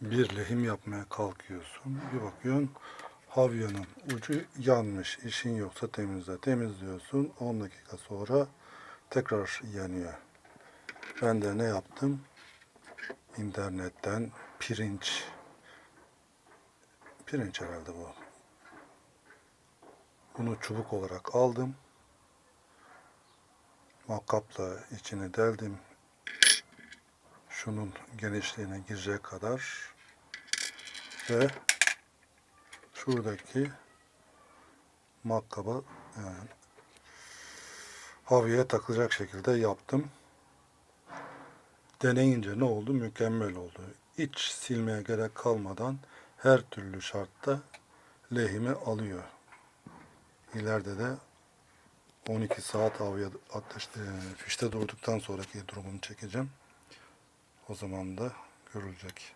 bir lehim yapmaya kalkıyorsun. Bir bakıyorsun havyanın ucu yanmış. İşin yoksa temizle. Temizliyorsun. 10 dakika sonra tekrar yanıyor. Ben de ne yaptım? İnternetten pirinç pirinç herhalde bu. Bunu çubuk olarak aldım. Makkapla içine deldim. Şunun genişliğine girecek kadar ve şuradaki makkaba yani havyaya takılacak şekilde yaptım. Deneyince ne oldu? Mükemmel oldu. Hiç silmeye gerek kalmadan her türlü şartta lehimi alıyor. İleride de 12 saat havaya ateşte, fişte durduktan sonraki durumunu çekeceğim. O zaman da görülecek.